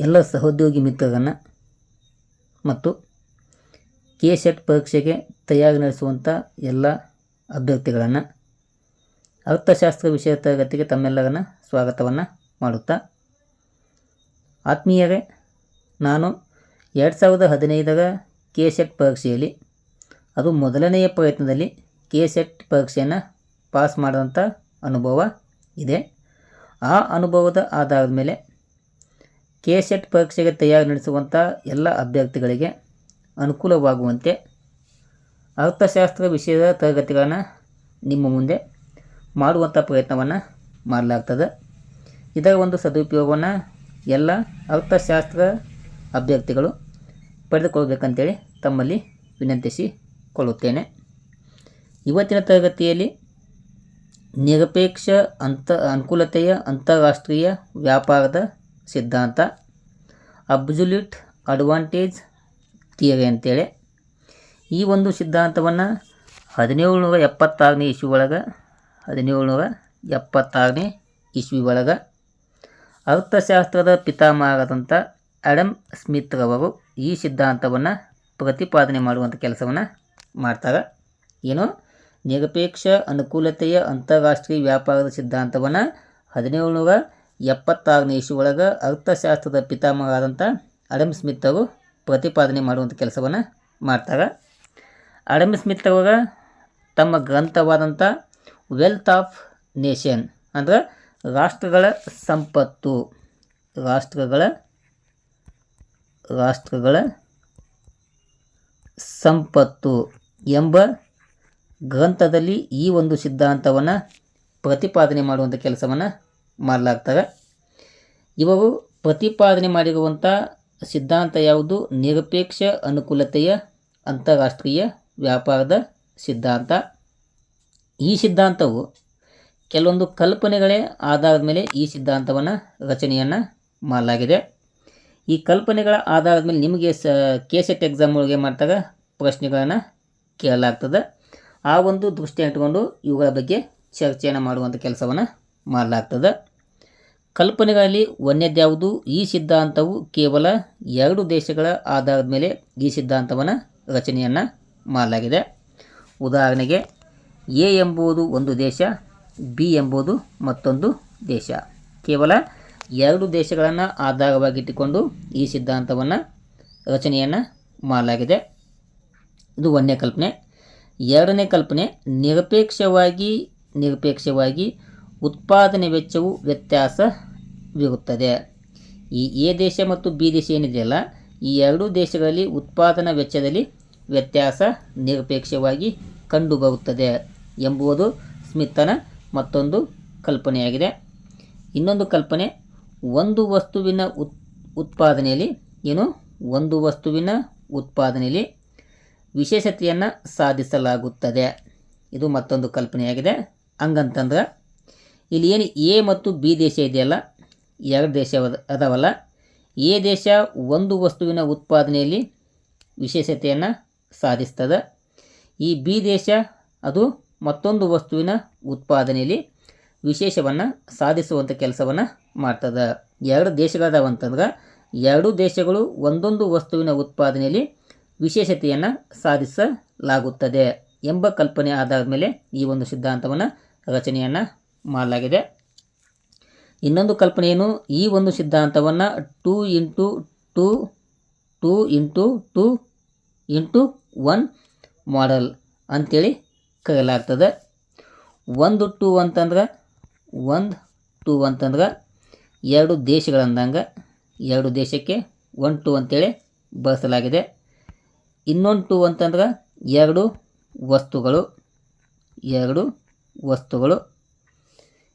ಎಲ್ಲ ಸಹೋದ್ಯೋಗಿ ಮಿತ್ರರನ್ನು ಮತ್ತು ಕೆ ಸೆಟ್ ಪರೀಕ್ಷೆಗೆ ತಯಾರಿ ನಡೆಸುವಂಥ ಎಲ್ಲ ಅಭ್ಯರ್ಥಿಗಳನ್ನು ಅರ್ಥಶಾಸ್ತ್ರ ವಿಷಯ ತರಗತಿಗೆ ತಮ್ಮೆಲ್ಲರನ್ನ ಸ್ವಾಗತವನ್ನು ಮಾಡುತ್ತಾ ಆತ್ಮೀಯರೇ, ನಾನು ಎರಡು ಸಾವಿರದ ಹದಿನೈದರ ಕೆ ಸೆಟ್ ಪರೀಕ್ಷೆಯಲ್ಲಿ ಅದು ಮೊದಲನೆಯ ಪ್ರಯತ್ನದಲ್ಲಿ ಕೆ ಸೆಟ್ ಪರೀಕ್ಷೆಯನ್ನು ಪಾಸ್ ಮಾಡಿದಂಥ ಅನುಭವ ಇದೆ. ಆ ಅನುಭವದ ಆಧಾರದ ಮೇಲೆ ಕೆ ಸೆಟ್ ಪರೀಕ್ಷೆಗೆ ತಯಾರಿ ನಡೆಸುವಂಥ ಎಲ್ಲ ಅಭ್ಯರ್ಥಿಗಳಿಗೆ ಅನುಕೂಲವಾಗುವಂತೆ ಅರ್ಥಶಾಸ್ತ್ರ ವಿಷಯದ ತರಗತಿಗಳನ್ನು ನಿಮ್ಮ ಮುಂದೆ ಮಾಡುವಂಥ ಪ್ರಯತ್ನವನ್ನು ಮಾಡಲಾಗ್ತದೆ. ಇದರ ಒಂದು ಸದುಪಯೋಗವನ್ನು ಎಲ್ಲ ಅರ್ಥಶಾಸ್ತ್ರ ಅಭ್ಯರ್ಥಿಗಳು ಪಡೆದುಕೊಳ್ಬೇಕಂತೇಳಿ ತಮ್ಮಲ್ಲಿ ವಿನಂತಿಸಿಕೊಳ್ಳುತ್ತೇನೆ. ಇವತ್ತಿನ ತರಗತಿಯಲ್ಲಿ ನಿರಪೇಕ್ಷ ಅಂತ ಅನುಕೂಲತೆಯ ಅಂತಾರಾಷ್ಟ್ರೀಯ ವ್ಯಾಪಾರದ ಸಿದ್ಧಾಂತ. ಅಬ್ಸುಲ್ಯೂಟ್ ಅಡ್ವಾಂಟೇಜ್ ಥಿಯರಿ ಅಂತೇಳಿ. ಈ ಒಂದು ಸಿದ್ಧಾಂತವನ್ನು ಹದಿನೇಳುನೂರ ಎಪ್ಪತ್ತಾರನೇ ಇಸ್ವಿ ಒಳಗೆ ಹದಿನೇಳುನೂರ ಎಪ್ಪತ್ತಾರನೇ ಇಸ್ವಿ ಒಳಗೆ ಅರ್ಥಶಾಸ್ತ್ರದ ಪಿತಾಮಹರಾದಂಥ ಸ್ಮಿತ್ ಸ್ಮಿತ್ರವರು ಈ ಸಿದ್ಧಾಂತವನ್ನು ಪ್ರತಿಪಾದನೆ ಮಾಡುವಂಥ ಕೆಲಸವನ್ನು ಮಾಡ್ತಾರೆ. ಏನು? ನಿರಪೇಕ್ಷ ಅನುಕೂಲತೆಯ ಅಂತಾರಾಷ್ಟ್ರೀಯ ವ್ಯಾಪಾರದ ಸಿದ್ಧಾಂತವನ್ನು ಹದಿನೇಳುನೂರ ಎಪ್ಪತ್ತಾರನೇ ಇಸ್ವಿ ಒಳಗೆ ಅರ್ಥಶಾಸ್ತ್ರದ ಪಿತಾಮಹರಾದಂಥ ಅಡಮ್ ಸ್ಮಿತ್ ಅವರು ಪ್ರತಿಪಾದನೆ ಮಾಡುವಂಥ ಕೆಲಸವನ್ನು ಮಾಡ್ತಾರೆ. ಅಡಮ್ ಸ್ಮಿತ್ ಅವರ ತಮ್ಮ ಗ್ರಂಥವಾದಂಥ ವೆಲ್ತ್ ಆಫ್ ನೇಷನ್ ಅಂದ್ರೆ ರಾಷ್ಟ್ರಗಳ ಸಂಪತ್ತು. ರಾಷ್ಟ್ರಗಳ ರಾಷ್ಟ್ರಗಳ ಸಂಪತ್ತು ಎಂಬ ಗ್ರಂಥದಲ್ಲಿ ಈ ಒಂದು ಸಿದ್ಧಾಂತವನ್ನು ಪ್ರತಿಪಾದನೆ ಮಾಡುವಂಥ ಕೆಲಸವನ್ನು ಮಾಡಲಾಗ್ತದೆ ಇವರು ಪ್ರತಿಪಾದನೆ ಮಾಡಿರುವಂಥ ಸಿದ್ಧಾಂತ ಯಾವುದು? ನಿರಪೇಕ್ಷ ಅನುಕೂಲತೆಯ ಅಂತಾರಾಷ್ಟ್ರೀಯ ವ್ಯಾಪಾರದ ಸಿದ್ಧಾಂತ. ಈ ಸಿದ್ಧಾಂತವು ಕೆಲವೊಂದು ಕಲ್ಪನೆಗಳೇ ಆಧಾರದ ಮೇಲೆ ಈ ಸಿದ್ಧಾಂತವನ್ನು ರಚನೆಯನ್ನು ಮಾಡಲಾಗಿದೆ. ಈ ಕಲ್ಪನೆಗಳ ಆಧಾರದ ಮೇಲೆ ನಿಮಗೆ ಸ ಕೆ ಸೆಟ್ ಎಕ್ಸಾಮ್ ಒಳಗೆ ಮಾಡ್ತಾರೆ ಪ್ರಶ್ನೆಗಳನ್ನು ಕೇಳಲಾಗ್ತದೆ. ಆ ಒಂದು ದೃಷ್ಟಿ ಇಟ್ಕೊಂಡು ಇವುಗಳ ಬಗ್ಗೆ ಚರ್ಚೆಯನ್ನು ಮಾಡುವಂಥ ಕೆಲಸವನ್ನು ಮಾಡಲಾಗ್ತದೆ. ಕಲ್ಪನೆಗಳಲ್ಲಿ ಒಂದೇದ್ಯಾವುದು ಈ ಸಿದ್ಧಾಂತವು ಕೇವಲ ಎರಡು ದೇಶಗಳ ಆಧಾರದ ಮೇಲೆ ಈ ಸಿದ್ಧಾಂತವನ್ನು ರಚನೆಯನ್ನು ಮಾಡಲಾಗಿದೆ. ಉದಾಹರಣೆಗೆ, ಎ ಎಂಬುದು ಒಂದು ದೇಶ, ಬಿ ಎಂಬುದು ಮತ್ತೊಂದು ದೇಶ. ಕೇವಲ ಎರಡು ದೇಶಗಳನ್ನು ಆಧಾರವಾಗಿಟ್ಟುಕೊಂಡು ಈ ಸಿದ್ಧಾಂತವನ್ನು ರಚನೆಯನ್ನು ಮಾಡಲಾಗಿದೆ. ಇದು ಒಂದನೇ ಕಲ್ಪನೆ. ಎರಡನೇ ಕಲ್ಪನೆ, ನಿರಪೇಕ್ಷವಾಗಿ ನಿರಪೇಕ್ಷವಾಗಿ ಉತ್ಪಾದನೆ ವೆಚ್ಚವು ವ್ಯತ್ಯಾಸವಿರುತ್ತದೆ. ಈ ಎ ದೇಶ ಮತ್ತು ಬಿ ದೇಶ ಏನಿದೆಯಲ್ಲ, ಈ ಎರಡೂ ದೇಶಗಳಲ್ಲಿ ಉತ್ಪಾದನಾ ವೆಚ್ಚದಲ್ಲಿ ವ್ಯತ್ಯಾಸ ನಿರಪೇಕ್ಷವಾಗಿ ಕಂಡುಬರುತ್ತದೆ ಎಂಬುದು ಸ್ಮಿತನ ಮತ್ತೊಂದು ಕಲ್ಪನೆಯಾಗಿದೆ. ಇನ್ನೊಂದು ಕಲ್ಪನೆ, ಒಂದು ವಸ್ತುವಿನ ಉತ್, ಉತ್ಪಾದನೆಯಲ್ಲಿ ಏನು? ಒಂದು ವಸ್ತುವಿನ ಉತ್ಪಾದನೆಯಲ್ಲಿ ವಿಶೇಷತೆಯನ್ನು ಸಾಧಿಸಲಾಗುತ್ತದೆ. ಇದು ಮತ್ತೊಂದು ಕಲ್ಪನೆಯಾಗಿದೆ. ಹಂಗಂತಂದ್ರೆ ಇಲ್ಲಿ ಏನು ಎ ಮತ್ತು ಬಿ ದೇಶ ಇದೆಯಲ್ಲ? ಎರಡು ದೇಶ ಅದ- ಅದಾವಲ್ಲ. ಎ ದೇಶ ಒಂದು ವಸ್ತುವಿನ ಉತ್ಪಾದನೆಯಲ್ಲಿ ವಿಶೇಷತೆಯನ್ನು ಸಾಧಿಸ್ತದೆ. ಈ ಬಿ ದೇಶ ಅದು ಮತ್ತೊಂದು ವಸ್ತುವಿನ ಉತ್ಪಾದನೆಯಲ್ಲಿ ವಿಶೇಷವನ್ನು ಸಾಧಿಸುವಂಥ ಕೆಲಸವನ್ನು ಮಾಡ್ತದೆ. ಎರಡು ದೇಶಗಳದಾವಂತಂದ್ರೆ ಎರಡೂ ದೇಶಗಳು ಒಂದೊಂದು ವಸ್ತುವಿನ ಉತ್ಪಾದನೆಯಲ್ಲಿ ವಿಶೇಷತೆಯನ್ನು ಸಾಧಿಸಲಾಗುತ್ತದೆ ಎಂಬ ಕಲ್ಪನೆ ಆದಾದ ಮೇಲೆ ಈ ಒಂದು ಸಿದ್ಧಾಂತವನ್ನು ರಚನೆಯನ್ನು ಮಾಡಲಾಗಿದೆ. ಇನ್ನೊಂದು ಕಲ್ಪನೆ ಏನು? ಈ ಒಂದು ಸಿದ್ಧಾಂತವನ್ನು two into two two into two into one model ಅಂಥೇಳಿ ಕರೆಯಲಾಗ್ತದೆ. ಒಂದು ಟೂ ಅಂತಂದ್ರೆ, ಒಂದು ಟೂ ಅಂತಂದ್ರೆ ಎರಡು ದೇಶಗಳಂದಂಗ ಎರಡು ದೇಶಕ್ಕೆ ಒನ್ ಟೂ ಅಂತೇಳಿ ಬಳಸಲಾಗಿದೆ. ಇನ್ನೊಂದು ಟೂ ಅಂತಂದ್ರೆ ಎರಡು ವಸ್ತುಗಳು ಎರಡು ವಸ್ತುಗಳು.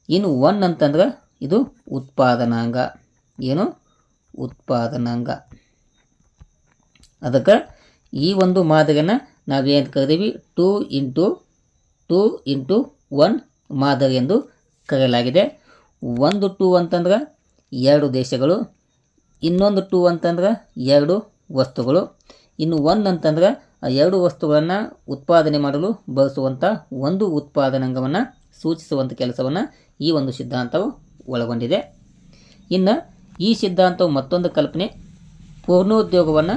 ಇನ್ನು ಒನ್ ಅಂತಂದ್ರೆ ಇದು ಉತ್ಪಾದನಾಂಗ. ಏನು? ಉತ್ಪಾದನಾಂಗ. ಅದಕ್ಕೆ ಈ ಒಂದು ಮಾದರಿಯನ್ನು ನಾವೇನು ಕರಿತೀವಿ? Two into two into one ಮಾದರಿ ಎಂದು ಕರೆಯಲಾಗಿದೆ. ಒಂದು ಟೂ ಅಂತಂದ್ರೆ ಎರಡು ದೇಶಗಳು, ಇನ್ನೊಂದು ಟೂ ಅಂತಂದ್ರೆ ಎರಡು ವಸ್ತುಗಳು. ಇನ್ನು ಒನ್ ಅಂತಂದ್ರೆ ಆ ಎರಡು ವಸ್ತುಗಳನ್ನು ಉತ್ಪಾದನೆ ಮಾಡಲು ಬಳಸುವಂಥ ಒಂದು ಉತ್ಪಾದನಾಂಗವನ್ನು ಸೂಚಿಸುವಂಥ ಕೆಲಸವನ್ನು ಈ ಒಂದು ಸಿದ್ಧಾಂತವು ಒಳಗೊಂಡಿದೆ. ಇನ್ನು ಈ ಸಿದ್ಧಾಂತವು ಮತ್ತೊಂದು ಕಲ್ಪನೆ ಪೂರ್ಣೋದ್ಯೋಗವನ್ನು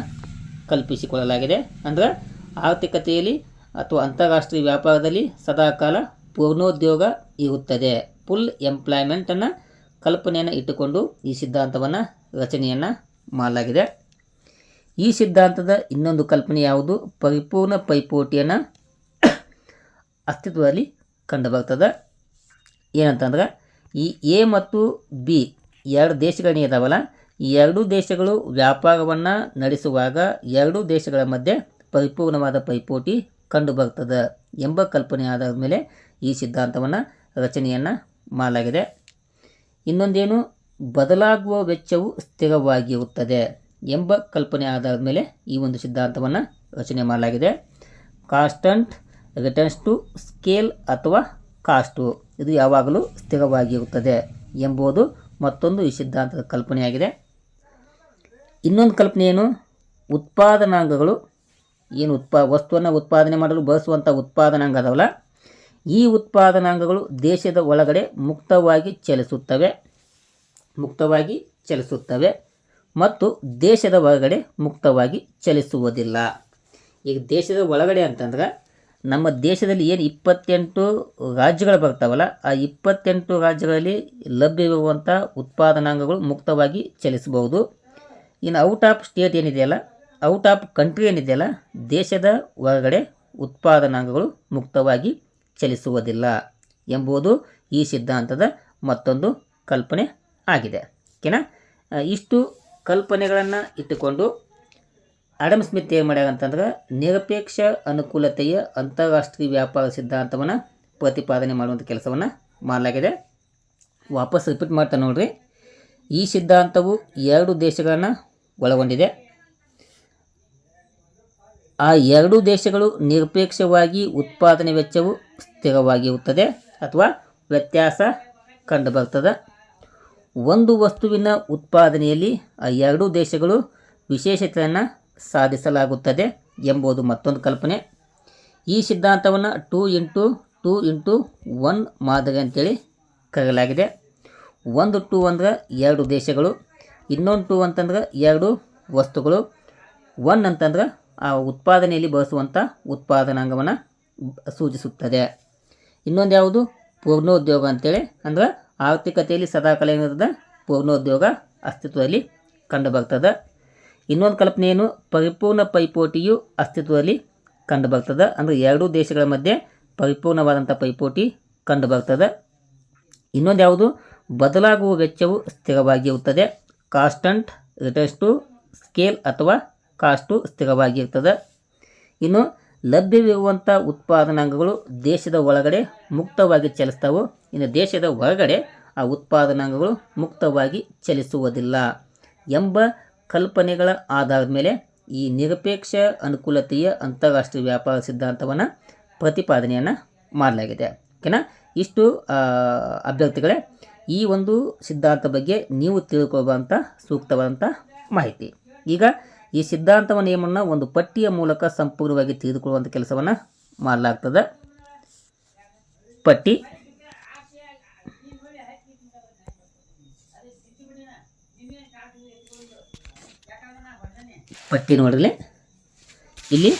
ಕಲ್ಪಿಸಿಕೊಳ್ಳಲಾಗಿದೆ. ಅಂದರೆ ಆರ್ಥಿಕತೆಯಲ್ಲಿ ಅಥವಾ ಅಂತಾರಾಷ್ಟ್ರೀಯ ವ್ಯಾಪಾರದಲ್ಲಿ ಸದಾಕಾಲ ಪೂರ್ಣೋದ್ಯೋಗ ಇರುತ್ತದೆ. ಫುಲ್ ಎಂಪ್ಲಾಯ್ಮೆಂಟನ್ನು ಕಲ್ಪನೆಯನ್ನು ಇಟ್ಟುಕೊಂಡು ಈ ಸಿದ್ಧಾಂತವನ್ನು ರಚನೆಯನ್ನು ಮಾಡಲಾಗಿದೆ. ಈ ಸಿದ್ಧಾಂತದ ಇನ್ನೊಂದು ಕಲ್ಪನೆ ಯಾವುದು? ಪರಿಪೂರ್ಣ ಪೈಪೋಟಿಯನ್ನು ಅಸ್ತಿತ್ವದಲ್ಲಿ ಕಂಡುಬರ್ತದೆ. ಏನಂತಂದ್ರೆ ಈ ಎ ಮತ್ತು ಬಿ ಎರಡು ದೇಶಗಳೇ ಇದಾವಲ್ಲ, ಈ ಎರಡೂ ದೇಶಗಳು ವ್ಯಾಪಾರವನ್ನು ನಡೆಸುವಾಗ ಎರಡೂ ದೇಶಗಳ ಮಧ್ಯೆ ಪರಿಪೂರ್ಣವಾದ ಪೈಪೋಟಿ ಕಂಡುಬರ್ತದೆ ಎಂಬ ಕಲ್ಪನೆ ಆಧಾರದ ಮೇಲೆ ಈ ಸಿದ್ಧಾಂತವನ್ನು ರಚನೆಯನ್ನು ಮಾಡಲಾಗಿದೆ. ಇನ್ನೊಂದೇನು, ಬದಲಾಗುವ ವೆಚ್ಚವು ಸ್ಥಿರವಾಗಿರುತ್ತದೆ ಎಂಬ ಕಲ್ಪನೆ ಆಧಾರದ ಮೇಲೆ ಈ ಒಂದು ಸಿದ್ಧಾಂತವನ್ನು ರಚನೆ ಮಾಡಲಾಗಿದೆ. ಕಾಸ್ಟಂಟ್, ರಿಟರ್ನ್ಸ್ ಟು ಸ್ಕೇಲ್ ಅಥವಾ ಕಾಸ್ಟು. ಇದು ಯಾವಾಗಲೂ ಸ್ಥಿರವಾಗಿರುತ್ತದೆ ಎಂಬುದು ಮತ್ತೊಂದು ಈ ಸಿದ್ಧಾಂತದ ಕಲ್ಪನೆಯಾಗಿದೆ. ಇನ್ನೊಂದು ಕಲ್ಪನೆ ಏನು? ಉತ್ಪಾದನಾಂಗಗಳು. ಏನು ಉತ್ಪಾ, ವಸ್ತುವನ್ನು ಉತ್ಪಾದನೆ ಮಾಡಲು ಬಳಸುವಂಥ ಉತ್ಪಾದನಾಂಗ ಅದವಲ್ಲ? ಈ ಉತ್ಪಾದನಾಂಗಗಳು ದೇಶದ ಒಳಗಡೆ ಮುಕ್ತವಾಗಿ ಚಲಿಸುತ್ತವೆ. ಮುಕ್ತವಾಗಿ ಚಲಿಸುತ್ತವೆ. ಮತ್ತು ದೇಶದ ಒಳಗಡೆ ಮುಕ್ತವಾಗಿ ಚಲಿಸುವುದಿಲ್ಲ. ಈಗ ದೇಶದ ಒಳಗಡೆ ಅಂತಂದ್ರೆ ನಮ್ಮ ದೇಶದಲ್ಲಿ ಏನು ಇಪ್ಪತ್ತೆಂಟು ರಾಜ್ಯಗಳು ಬರ್ತಾವಲ್ಲ, ಆ ಇಪ್ಪತ್ತೆಂಟು ರಾಜ್ಯಗಳಲ್ಲಿ ಲಭ್ಯವಿರುವಂಥ ಉತ್ಪಾದನಾಂಗಗಳು ಮುಕ್ತವಾಗಿ ಚಲಿಸಬಹುದು. ಇನ್ನು ಔಟ್ ಆಫ್ ಸ್ಟೇಟ್ ಏನಿದೆಯಲ್ಲ ಔಟ್ ಆಫ್ ಕಂಟ್ರಿ ಏನಿದೆಯಲ್ಲ ದೇಶದ ಹೊರಗಡೆ ಉತ್ಪಾದನಾಂಗಗಳು ಮುಕ್ತವಾಗಿ ಚಲಿಸುವುದಿಲ್ಲ ಎಂಬುದು ಈ ಸಿದ್ಧಾಂತದ ಮತ್ತೊಂದು ಕಲ್ಪನೆ ಆಗಿದೆ. ಓಕೆನಾ? ಇಷ್ಟು ಕಲ್ಪನೆಗಳನ್ನು ಇಟ್ಟುಕೊಂಡು ಆಡಮ್ ಸ್ಮಿತ್ ಏನು ಮಾಡ್ಯಾರ ಅಂತಂದ್ರೆ ನಿರಪೇಕ್ಷ ಅನುಕೂಲತೆಯ ಅಂತಾರಾಷ್ಟ್ರೀಯ ವ್ಯಾಪಾರ ಸಿದ್ಧಾಂತವನ್ನು ಪ್ರತಿಪಾದನೆ ಮಾಡುವಂಥ ಕೆಲಸವನ್ನು ಮಾಡಲಾಗಿದೆ. ವಾಪಸ್ ರಿಪೀಟ್ ಮಾಡ್ತಾ ನೋಡ್ರಿ. ಈ ಸಿದ್ಧಾಂತವು ಎರಡು ದೇಶಗಳನ್ನು ಒಳಗೊಂಡಿದೆ. ಆ ಎರಡೂ ದೇಶಗಳು ನಿರಪೇಕ್ಷವಾಗಿ ಉತ್ಪಾದನೆ ವೆಚ್ಚವು ಸ್ಥಿರವಾಗಿರುತ್ತದೆ ಅಥವಾ ವ್ಯತ್ಯಾಸ ಕಂಡುಬರ್ತದೆ. ಒಂದು ವಸ್ತುವಿನ ಉತ್ಪಾದನೆಯಲ್ಲಿ ಆ ಎರಡೂ ದೇಶಗಳು ವಿಶೇಷತೆಯನ್ನು ಸಾಧಿಸಲಾಗುತ್ತದೆ ಎಂಬುದು ಮತ್ತೊಂದು ಕಲ್ಪನೆ. ಈ ಸಿದ್ಧಾಂತವನ್ನು two into two into one ಮಾದರಿ ಅಂತೇಳಿ ಕರೆಯಲಾಗಿದೆ. ಒಂದು ಟೂ ಅಂದರೆ ಎರಡು ದೇಶಗಳು, ಇನ್ನೊಂದು ಟೂ ಅಂತಂದ್ರೆ ಎರಡು ವಸ್ತುಗಳು, ಒನ್ ಅಂತಂದ್ರೆ ಆ ಉತ್ಪಾದನೆಯಲ್ಲಿ ಬಳಸುವಂಥ ಉತ್ಪಾದನಾಂಗವನ್ನು ಸೂಚಿಸುತ್ತದೆ. ಇನ್ನೊಂದು ಯಾವುದು? ಪೂರ್ಣೋದ್ಯೋಗ ಅಂತೇಳಿ ಅಂದ್ರೆ ಆರ್ಥಿಕತೆಯಲ್ಲಿ ಸದಾಕಾಲ ಪೂರ್ಣೋದ್ಯೋಗ ಅಸ್ತಿತ್ವದಲ್ಲಿ ಕಂಡುಬರ್ತದೆ. ಇನ್ನೊಂದು ಕಲ್ಪನೆ ಏನು? ಪರಿಪೂರ್ಣ ಪೈಪೋಟಿಯು ಅಸ್ತಿತ್ವದಲ್ಲಿ ಕಂಡುಬರ್ತದೆ. ಅಂದರೆ ಎರಡೂ ದೇಶಗಳ ಮಧ್ಯೆ ಪರಿಪೂರ್ಣವಾದಂಥ ಪೈಪೋಟಿ ಕಂಡುಬರ್ತದೆ. ಇನ್ನೊಂದು ಯಾವುದು? ಬದಲಾಗುವ ವೆಚ್ಚವು ಸ್ಥಿರವಾಗಿರುತ್ತದೆ. ಕಾಸ್ಟಂಟ್ ರಿಟರ್ನ್ಸ್ ಟು ಸ್ಕೇಲ್ ಅಥವಾ ಕಾಸ್ಟು ಸ್ಥಿರವಾಗಿರ್ತದೆ. ಇನ್ನು ಲಭ್ಯವಿರುವಂಥ ಉತ್ಪಾದನಾಂಗಗಳು ದೇಶದ ಒಳಗಡೆ ಮುಕ್ತವಾಗಿ ಚಲಿಸ್ತಾವು? ಇನ್ನು ದೇಶದ ಹೊರಗಡೆ ಆ ಉತ್ಪಾದನಾಂಗಗಳು ಮುಕ್ತವಾಗಿ ಚಲಿಸುವುದಿಲ್ಲ ಎಂಬ ಕಲ್ಪನೆಗಳ ಆಧಾರದ ಮೇಲೆ ಈ ನಿರಪೇಕ್ಷ ಅನುಕೂಲತೆಯ ಅಂತಾರಾಷ್ಟ್ರೀಯ ವ್ಯಾಪಾರ ಸಿದ್ಧಾಂತವನ್ನು ಪ್ರತಿಪಾದನೆಯನ್ನು ಮಾಡಲಾಗಿದೆ. ಓಕೆನಾ? ಇಷ್ಟು ಅಭ್ಯರ್ಥಿಗಳೇ, ಈ ಒಂದು ಸಿದ್ಧಾಂತ ಬಗ್ಗೆ ನೀವು ತಿಳ್ಕೊಳ್ಳುವಂಥ ಸೂಕ್ತವಾದಂಥ ಮಾಹಿತಿ. ಈಗ ಈ ಸಿದ್ಧಾಂತವ ನಿಯಮವನ್ನು ಒಂದು ಪಟ್ಟಿಯ ಮೂಲಕ ಸಂಪೂರ್ಣವಾಗಿ ತಿಳಿದುಕೊಳ್ಳುವಂಥ ಕೆಲಸವನ್ನು ಮಾಡಲಾಗ್ತದೆ. ಪಟ್ಟಿ ಪಟ್ಟಿ ನೋಡಲಿ ಇಲ್ಲಿ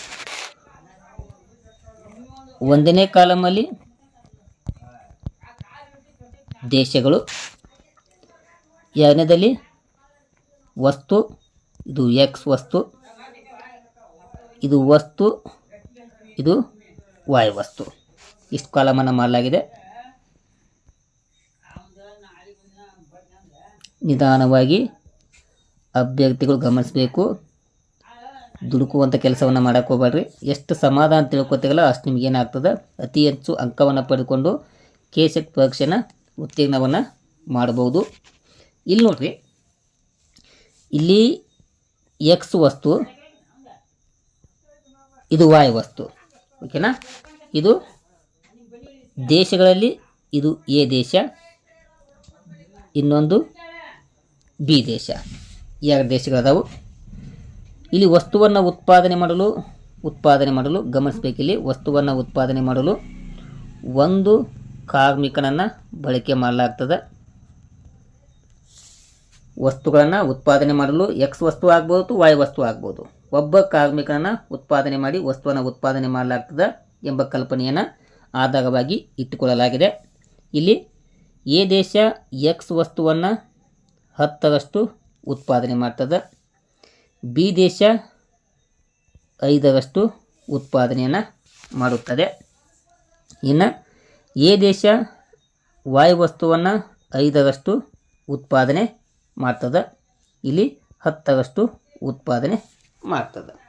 ಒಂದನೇ ಕಾಲಮಲ್ಲಿ ದೇಶಗಳು, ಎರಡನೇದಲ್ಲಿ ವಸ್ತು, ಇದು ಎಕ್ಸ್ ವಸ್ತು, ಇದು ವಸ್ತು, ಇದು ವಾಯು ವಸ್ತು. ಇಷ್ಟು ಕಾಲಮನ್ನು ಮಾಡಲಾಗಿದೆ. ನಿಧಾನವಾಗಿ ಅಭ್ಯರ್ಥಿಗಳು ಗಮನಿಸಬೇಕು. ದುಡುಕುವಂಥ ಕೆಲಸವನ್ನು ಮಾಡೋಕ್ಕೆ ಹೋಗ್ಬೇಡ್ರಿ. ಎಷ್ಟು ಸಮಾಧಾನ ತಿಳ್ಕೊತೀವಲ್ಲ ಅಷ್ಟು ನಿಮ್ಗೆ ಏನಾಗ್ತದೆ? ಅತಿ ಹೆಚ್ಚು ಅಂಕವನ್ನು ಪಡೆದುಕೊಂಡು ಕೇಶಕ್ ಪರೀಕ್ಷೆನ ಉತ್ತೀರ್ಣವನ್ನು ಮಾಡಬಹುದು ಇಲ್ಲಿ ನೋಡ್ರಿ, ಇಲ್ಲಿ ಎಕ್ಸ್ ವಸ್ತು, ಇದು ವಾಯ್ ವಸ್ತು ಓಕೆನಾ ಇದು ದೇಶಗಳಲ್ಲಿ ಇದು ಎ ದೇಶ, ಇನ್ನೊಂದು ಬಿ ದೇಶ. ಎರಡು ದೇಶಗಳದಾವು. ಇಲ್ಲಿ ವಸ್ತುವನ್ನು ಉತ್ಪಾದನೆ ಮಾಡಲು ಉತ್ಪಾದನೆ ಮಾಡಲು ಗಮನಿಸಬೇಕಿಲ್ಲಿ ವಸ್ತುವನ್ನು ಉತ್ಪಾದನೆ ಮಾಡಲು ಒಂದು ಕಾರ್ಮಿಕನನ್ನು ಬಳಕೆ ಮಾಡಲಾಗ್ತದೆ. ವಸ್ತುಗಳನ್ನು ಉತ್ಪಾದನೆ ಮಾಡಲು ಎಕ್ಸ್ ವಸ್ತು ಆಗ್ಬೋದು ವೈ ವಸ್ತು ಆಗ್ಬೋದು. ಒಬ್ಬ ಕಾರ್ಮಿಕನನ್ನು ಉತ್ಪಾದನೆ ಮಾಡಿ ವಸ್ತುವನ್ನು ಉತ್ಪಾದನೆ ಮಾಡಲಾಗ್ತದೆ ಎಂಬ ಕಲ್ಪನೆಯನ್ನು ಆಧಾರವಾಗಿ ಇಟ್ಟುಕೊಳ್ಳಲಾಗಿದೆ. ಇಲ್ಲಿ ಎ ದೇಶ ಎಕ್ಸ್ ವಸ್ತುವನ್ನು ಹತ್ತರಷ್ಟು ಉತ್ಪಾದನೆ ಮಾಡ್ತದೆ. ಬಿ ದೇಶ ಐದರಷ್ಟು ಉತ್ಪಾದನೆಯನ್ನು ಮಾಡುತ್ತದೆ. ಇನ್ನು ಎ ದೇಶ ವಾಯು ವಸ್ತುವನ್ನು ಐದರಷ್ಟು ಉತ್ಪಾದನೆ ಮಾಡ್ತದೆ. ಇಲ್ಲಿ ಹತ್ತರಷ್ಟು ಉತ್ಪಾದನೆ ಮಾಡ್ತದೆ.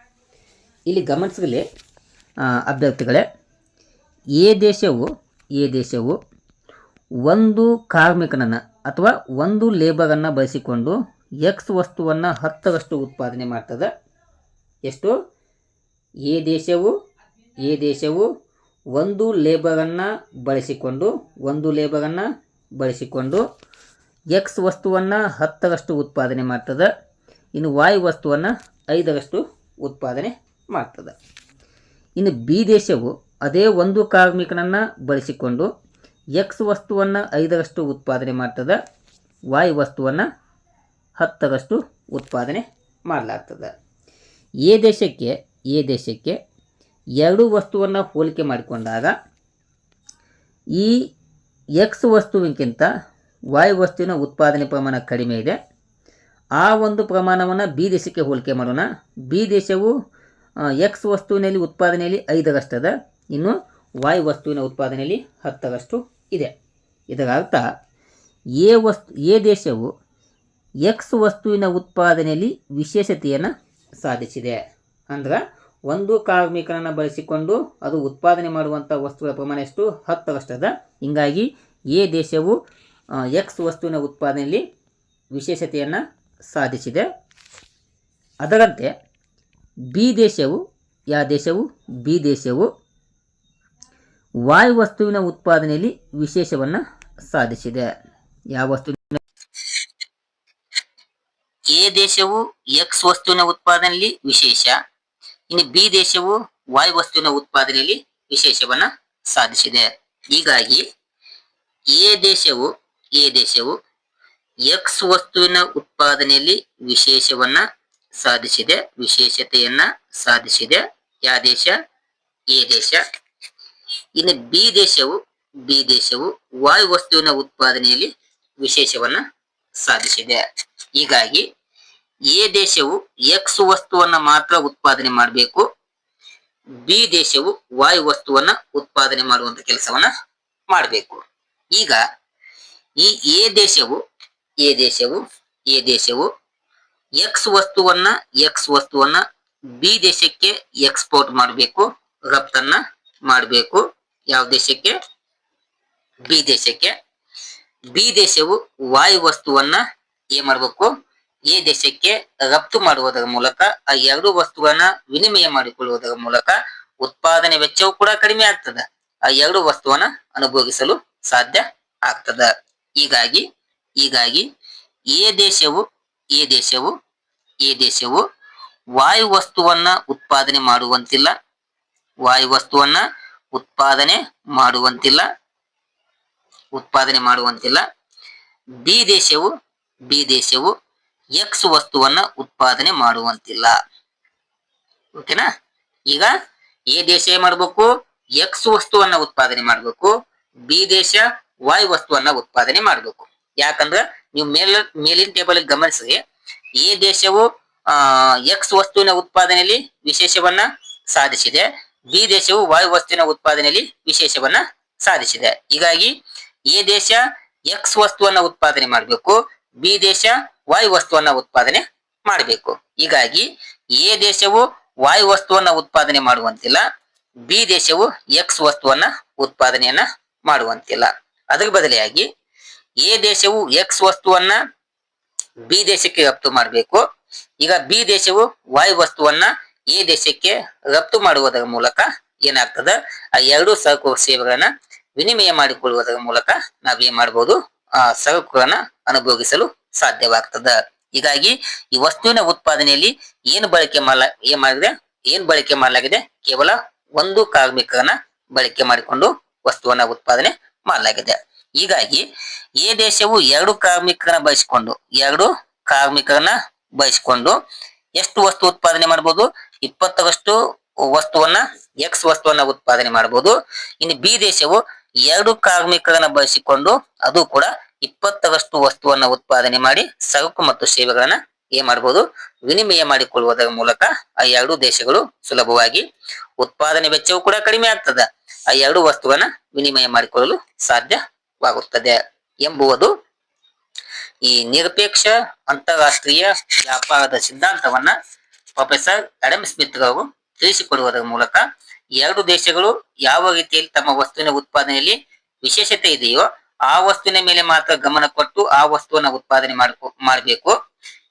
ಇಲ್ಲಿ ಗಮನಿಸಲಿ ಅಭ್ಯರ್ಥಿಗಳೇ, ಎ ದೇಶವು ಎ ದೇಶವು ಒಂದು ಕಾರ್ಮಿಕನನ್ನು ಅಥವಾ ಒಂದು ಲೇಬರನ್ನು ಬಳಸಿಕೊಂಡು ಎಕ್ಸ್ ವಸ್ತುವನ್ನು ಹತ್ತರಷ್ಟು ಉತ್ಪಾದನೆ ಮಾಡ್ತದೆ. ಎಷ್ಟು? ಎ ದೇಶವು ಎ ದೇಶವು ಒಂದು ಲೇಬರನ್ನು ಬಳಸಿಕೊಂಡು, ಒಂದು ಲೇಬರನ್ನು ಬಳಸಿಕೊಂಡು ಎಕ್ಸ್ ವಸ್ತುವನ್ನು ಹತ್ತರಷ್ಟು ಉತ್ಪಾದನೆ ಮಾಡ್ತದೆ. ಇನ್ನು ವಾಯು ವಸ್ತುವನ್ನು ಐದರಷ್ಟು ಉತ್ಪಾದನೆ ಮಾಡ್ತದೆ. ಇನ್ನು ಬಿ ದೇಶವು ಅದೇ ಒಂದು ಕಾರ್ಮಿಕನನ್ನು ಬಳಸಿಕೊಂಡು ಎಕ್ಸ್ ವಸ್ತುವನ್ನು ಐದರಷ್ಟು ಉತ್ಪಾದನೆ ಮಾಡ್ತದೆ. ವಾಯು ವಸ್ತುವನ್ನು ಹತ್ತರಷ್ಟು ಉತ್ಪಾದನೆ ಮಾಡಲಾಗ್ತದೆ. ಎ ದೇಶಕ್ಕೆ ಎ ದೇಶಕ್ಕೆ ಎರಡು ವಸ್ತುವನ್ನು ಹೋಲಿಕೆ ಮಾಡಿಕೊಂಡಾಗ ಈ ಎಕ್ಸ್ ವಸ್ತುವಿಗಿಂತ ವಾಯು ವಸ್ತುವಿನ ಉತ್ಪಾದನೆ ಪ್ರಮಾಣ ಕಡಿಮೆ ಇದೆ. ಆ ಒಂದು ಪ್ರಮಾಣವನ್ನು ಬಿ ದೇಶಕ್ಕೆ ಹೋಲಿಕೆ ಮಾಡೋಣ. ಬಿ ದೇಶವು ಎಕ್ಸ್ ವಸ್ತುವಿನಲ್ಲಿ ಉತ್ಪಾದನೆಯಲ್ಲಿ ಐದರಷ್ಟದ. ಇನ್ನು ವಾಯು ವಸ್ತುವಿನ ಉತ್ಪಾದನೆಯಲ್ಲಿ ಹತ್ತರಷ್ಟು ಇದೆ. ಇದರ ಅರ್ಥ ಎ ವಸ್ತು, ಎ ದೇಶವು ಎಕ್ಸ್ ವಸ್ತುವಿನ ಉತ್ಪಾದನೆಯಲ್ಲಿ ವಿಶೇಷತೆಯನ್ನು ಸಾಧಿಸಿದೆ. ಅಂದ್ರೆ ಒಂದು ಕಾರ್ಮಿಕರನ್ನು ಬಳಸಿಕೊಂಡು ಅದು ಉತ್ಪಾದನೆ ಮಾಡುವಂಥ ವಸ್ತುಗಳ ಪ್ರಮಾಣ ಎಷ್ಟು? ಹತ್ತರಷ್ಟದ ಹೀಗಾಗಿ ಎ ದೇಶವು ಎಕ್ಸ್ ವಸ್ತುವಿನ ಉತ್ಪಾದನೆಯಲ್ಲಿ ವಿಶೇಷತೆಯನ್ನು ಸಾಧಿಸಿದೆ. ಅದರಂತೆ ಬಿ ದೇಶವು ಯಾವ ದೇಶವು? ಬಿ ದೇಶವು ವಾಯು ವಸ್ತುವಿನ ಉತ್ಪಾದನೆಯಲ್ಲಿ ವಿಶೇಷವನ್ನು ಸಾಧಿಸಿದೆ. ಯಾವ ವಸ್ತು ಎ ದೇಶವು ಎಕ್ಸ್ ವಸ್ತುವಿನ ಉತ್ಪಾದನೆಯಲ್ಲಿ ವಿಶೇಷ. ಇನ್ನು ಬಿ ದೇಶವು ವಾಯು ವಸ್ತುವಿನ ಉತ್ಪಾದನೆಯಲ್ಲಿ ವಿಶೇಷವನ್ನ ಸಾಧಿಸಿದೆ. ಹೀಗಾಗಿ ಎ ದೇಶವು ಎ ದೇಶವು ಎಕ್ಸ್ ವಸ್ತುವಿನ ಉತ್ಪಾದನೆಯಲ್ಲಿ ವಿಶೇಷವನ್ನ ಸಾಧಿಸಿದೆ. ವಿಶೇಷತೆಯನ್ನ ಸಾಧಿಸಿದೆ. ಯಾವ ದೇಶ? ಎ ದೇಶ. ಇನ್ನು ಬಿ ದೇಶವು ಬಿ ದೇಶವು ವಾಯು ವಸ್ತುವಿನ ಉತ್ಪಾದನೆಯಲ್ಲಿ ವಿಶೇಷವನ್ನ ಸಾಧಿಸಿದೆ. ಹೀಗಾಗಿ ಎ ದೇಶವು ಎಕ್ಸ್ ವಸ್ತುವನ್ನ ಮಾತ್ರ ಉತ್ಪಾದನೆ ಮಾಡಬೇಕು ಬಿ ದೇಶವು ವಾಯು ವಸ್ತುವನ್ನ ಉತ್ಪಾದನೆ ಮಾಡುವಂತ ಕೆಲಸವನ್ನ ಮಾಡಬೇಕು. ಈಗ ಈ ಎ ದೇಶವು ಎ ದೇಶವು ಎ ದೇಶವು ಎಕ್ಸ್ ವಸ್ತುವನ್ನ ಎಕ್ಸ್ ವಸ್ತುವನ್ನ ಬಿ ದೇಶಕ್ಕೆ ಎಕ್ಸ್ಪೋರ್ಟ್ ಮಾಡಬೇಕು, ರಫ್ತನ್ನ ಮಾಡಬೇಕು. ಯಾವ ದೇಶಕ್ಕೆ? ಬಿ ದೇಶಕ್ಕೆ. ಬಿ ದೇಶವು ವಾಯು ವಸ್ತುವನ್ನ ಏನ್ ಮಾಡ್ಬೇಕು? ಎ ದೇಶಕ್ಕೆ ರಫ್ತು ಮಾಡುವುದರ ಮೂಲಕ, ಆ ಎರಡು ವಸ್ತುಗಳನ್ನ ವಿನಿಮಯ ಮಾಡಿಕೊಳ್ಳುವುದರ ಮೂಲಕ ಉತ್ಪಾದನೆ ವೆಚ್ಚವು ಕೂಡ ಕಡಿಮೆ ಆಗ್ತದ. ಆ ಎರಡು ವಸ್ತುವನ್ನ ಅನುಭವಿಸಲು ಸಾಧ್ಯ ಆಗ್ತದ. ಹೀಗಾಗಿ ಹೀಗಾಗಿ ಈ ದೇಶವು ಈ ದೇಶವು ಈ ದೇಶವು ವಾಯು ವಸ್ತುವನ್ನ ಉತ್ಪಾದನೆ ಮಾಡುವಂತಿಲ್ಲ. ವಾಯು ವಸ್ತುವನ್ನ ಉತ್ಪಾದನೆ ಮಾಡುವಂತಿಲ್ಲ. ಉತ್ಪಾದನೆ ಮಾಡುವಂತಿಲ್ಲ. ಬಿ ದೇಶವು ಬಿ ದೇಶವು ಎಕ್ಸ್ ವಸ್ತುವನ್ನ ಉತ್ಪಾದನೆ ಮಾಡುವಂತಿಲ್ಲ. ಓಕೆನಾ ಈಗ ಎ ದೇಶ ಏನ್ ಮಾಡ್ಬೇಕು? ಎಕ್ಸ್ ವಸ್ತುವನ್ನ ಉತ್ಪಾದನೆ ಮಾಡ್ಬೇಕು. ಬಿ ದೇಶ ವೈ ವಸ್ತುವನ್ನ ಉತ್ಪಾದನೆ ಮಾಡ್ಬೇಕು. ಯಾಕಂದ್ರ ನೀವು ಮೇಲ್, ಮೇಲಿನ ಟೇಬಲ್ ಗಮನಿಸಿ ಎ ದೇಶವು ಎಕ್ಸ್ ವಸ್ತುವಿನ ಉತ್ಪಾದನೆಯಲ್ಲಿ ವಿಶೇಷವನ್ನ ಸಾಧಿಸಿದೆ. ಬಿ ದೇಶವು ವಾಯು ವಸ್ತುವಿನ ಉತ್ಪಾದನೆಯಲ್ಲಿ ವಿಶೇಷವನ್ನ ಸಾಧಿಸಿದೆ. ಹೀಗಾಗಿ ಎ ದೇಶ ಎಕ್ಸ್ ವಸ್ತುವನ್ನ ಉತ್ಪಾದನೆ ಮಾಡಬೇಕು. ಬಿ ದೇಶ ವಾಯು ವಸ್ತುವನ್ನ ಉತ್ಪಾದನೆ ಮಾಡಬೇಕು. ಹೀಗಾಗಿ ಎ ದೇಶವು ವಾಯು ವಸ್ತುವನ್ನ ಉತ್ಪಾದನೆ ಮಾಡುವಂತಿಲ್ಲ, ಬಿ ದೇಶವು ಎಕ್ಸ್ ವಸ್ತುವನ್ನ ಉತ್ಪಾದನೆಯನ್ನ ಮಾಡುವಂತಿಲ್ಲ. ಅದರ ಬದಲಿಯಾಗಿ ಎ ದೇಶವು ಎಕ್ಸ್ ವಸ್ತುವನ್ನ ಬಿ ದೇಶಕ್ಕೆ ರಫ್ತು ಮಾಡಬೇಕು. ಈಗ ಬಿ ದೇಶವು ವಾಯು ವಸ್ತುವನ್ನ ಎ ದೇಶಕ್ಕೆ ರಫ್ತು ಮಾಡುವುದರ ಮೂಲಕ ಏನಾಗ್ತದ? ಆ ಎರಡು ಸರಕು ಸೇವೆಗಳನ್ನ ವಿನಿಮಯ ಮಾಡಿಕೊಳ್ಳುವುದರ ಮೂಲಕ ನಾವೇನ್ ಮಾಡಬಹುದು ಆ ಸರಕುಗಳನ್ನ ಅನುಭವಿಸಲು ಸಾಧ್ಯವಾಗ್ತದ. ಹೀಗಾಗಿ ಈ ವಸ್ತುವಿನ ಉತ್ಪಾದನೆಯಲ್ಲಿ ಏನು ಬಳಕೆ ಮಾಡ ಏನ್ ಮಾಡಿದೆ? ಏನ್ ಬಳಕೆ ಮಾಡಲಾಗಿದೆ? ಕೇವಲ ಒಂದು ಕಾರ್ಮಿಕರನ್ನ ಬಳಕೆ ಮಾಡಿಕೊಂಡು ವಸ್ತುವನ್ನ ಉತ್ಪಾದನೆ ಮಾಡಲಾಗಿದೆ. ಹೀಗಾಗಿ ಈ ದೇಶವು ಎರಡು ಕಾರ್ಮಿಕರನ್ನ ಬಯಸಿಕೊಂಡು, ಎರಡು ಕಾರ್ಮಿಕರನ್ನ ಬಯಸಿಕೊಂಡು ಎಷ್ಟು ವಸ್ತು ಉತ್ಪಾದನೆ ಮಾಡಬಹುದು? ಇಪ್ಪತ್ತರಷ್ಟು ವಸ್ತುವನ್ನ ಎಕ್ಸ್ ವಸ್ತುವನ್ನ ಉತ್ಪಾದನೆ ಮಾಡಬಹುದು. ಇನ್ನು ಬಿ ದೇಶವು ಎರಡು ಕಾರ್ಮಿಕರನ್ನ ಬಳಸಿಕೊಂಡು ಅದು ಕೂಡ ಇಪ್ಪತ್ತರಷ್ಟು ವಸ್ತುವನ್ನ ಉತ್ಪಾದನೆ ಮಾಡಿ ಸರಕು ಮತ್ತು ಸೇವೆಗಳನ್ನ ಏನ್ ಮಾಡಬಹುದು ವಿನಿಮಯ ಮಾಡಿಕೊಳ್ಳುವುದರ ಮೂಲಕ ಆ ಎರಡು ದೇಶಗಳು ಸುಲಭವಾಗಿ ಉತ್ಪಾದನೆ ವೆಚ್ಚವು ಕೂಡ ಕಡಿಮೆ ಆಗ್ತದೆ. ಆ ಎರಡು ವಸ್ತುವನ್ನ ವಿನಿಮಯ ಮಾಡಿಕೊಳ್ಳಲು ಸಾಧ್ಯವಾಗುತ್ತದೆ ಎಂಬುವುದು ಈ ನಿರಪೇಕ್ಷ ಅಂತಾರಾಷ್ಟ್ರೀಯ ವ್ಯಾಪಾರದ ಸಿದ್ಧಾಂತವನ್ನ ಪ್ರೊಫೆಸರ್ ಅಡಮ್ ಸ್ಮಿತ್ ಅವರು ತಿಳಿಸಿಕೊಡುವುದರ ಮೂಲಕ ಎರಡು ದೇಶಗಳು ಯಾವ ರೀತಿಯಲ್ಲಿ ತಮ್ಮ ವಸ್ತುವಿನ ಉತ್ಪಾದನೆಯಲ್ಲಿ ವಿಶೇಷತೆ ಇದೆಯೋ ಆ ವಸ್ತುವಿನ ಮೇಲೆ ಮಾತ್ರ ಗಮನ ಕೊಟ್ಟು ಆ ವಸ್ತುವನ್ನ ಉತ್ಪಾದನೆ ಮಾಡ್ಕೊ, ಮಾಡಬೇಕು.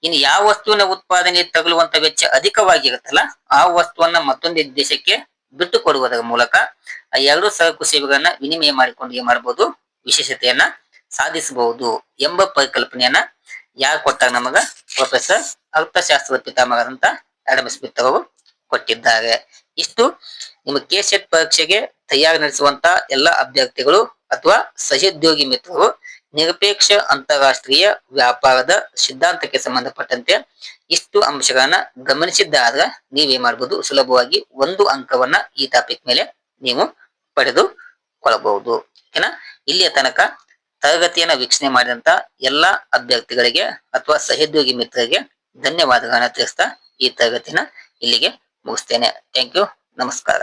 ಇನ್ನು ಯಾವ ವಸ್ತುವಿನ ಉತ್ಪಾದನೆ ತಗಲುವಂತ ವೆಚ್ಚ ಅಧಿಕವಾಗಿರುತ್ತಲ್ಲ, ಆ ವಸ್ತುವನ್ನ ಮತ್ತೊಂದು ದೇಶಕ್ಕೆ ಬಿಟ್ಟು ಕೊಡುವುದರ ಮೂಲಕ ಆ ಎರಡು ಸರಕು ಸೇವೆಗಳನ್ನ ವಿನಿಮಯ ಮಾಡಿಕೊಂಡು ಏನ್ ಮಾಡಬಹುದು ವಿಶೇಷತೆಯನ್ನ ಸಾಧಿಸಬಹುದು ಎಂಬ ಪರಿಕಲ್ಪನೆಯನ್ನ ಯಾರು ಕೊಟ್ಟಾಗ ನಮಗ ಪ್ರೊಫೆಸರ್ ಅರ್ಥಶಾಸ್ತ್ರದ ಪಿತಾಮಹರಂತ ಆಡಮ್ ಸ್ಮಿತ್ ಕೊಟ್ಟಿದ್ದಾರೆ. ಇಷ್ಟು, ನಿಮ್ಮ ಕೆ ಪರೀಕ್ಷೆಗೆ ತಯಾರಿ ನಡೆಸುವಂತ ಎಲ್ಲ ಅಭ್ಯರ್ಥಿಗಳು ಅಥವಾ ಸಹೋದ್ಯೋಗಿ ಮಿತ್ರವು ನಿರಪೇಕ್ಷ ಅಂತಾರಾಷ್ಟ್ರೀಯ ವ್ಯಾಪಾರದ ಸಿದ್ಧಾಂತಕ್ಕೆ ಸಂಬಂಧಪಟ್ಟಂತೆ ಇಷ್ಟು ಅಂಶಗಳನ್ನ ಗಮನಿಸಿದ್ದಾದ್ರೆ ನೀವೇ ಮಾಡಬಹುದು ಸುಲಭವಾಗಿ ಒಂದು ಅಂಕವನ್ನ ಈ ಟಾಪಿಕ್ ಮೇಲೆ ನೀವು ಪಡೆದುಕೊಳ್ಳಬಹುದು ಓಕೆನಾ ಇಲ್ಲಿಯ ತನಕ ತರಗತಿಯನ್ನ ವೀಕ್ಷಣೆ ಮಾಡಿದಂತ ಎಲ್ಲಾ ಅಭ್ಯರ್ಥಿಗಳಿಗೆ ಅಥವಾ ಸಹೋದ್ಯೋಗಿ ಮಿತ್ರರಿಗೆ ಧನ್ಯವಾದಗಳನ್ನ ತಿಳಿಸ್ತಾ ಈ ತರಗತಿನ ಇಲ್ಲಿಗೆ ಮುಗಿಸ್ತೇನೆ. ಥ್ಯಾಂಕ್ ಯು ನಮಸ್ಕಾರ.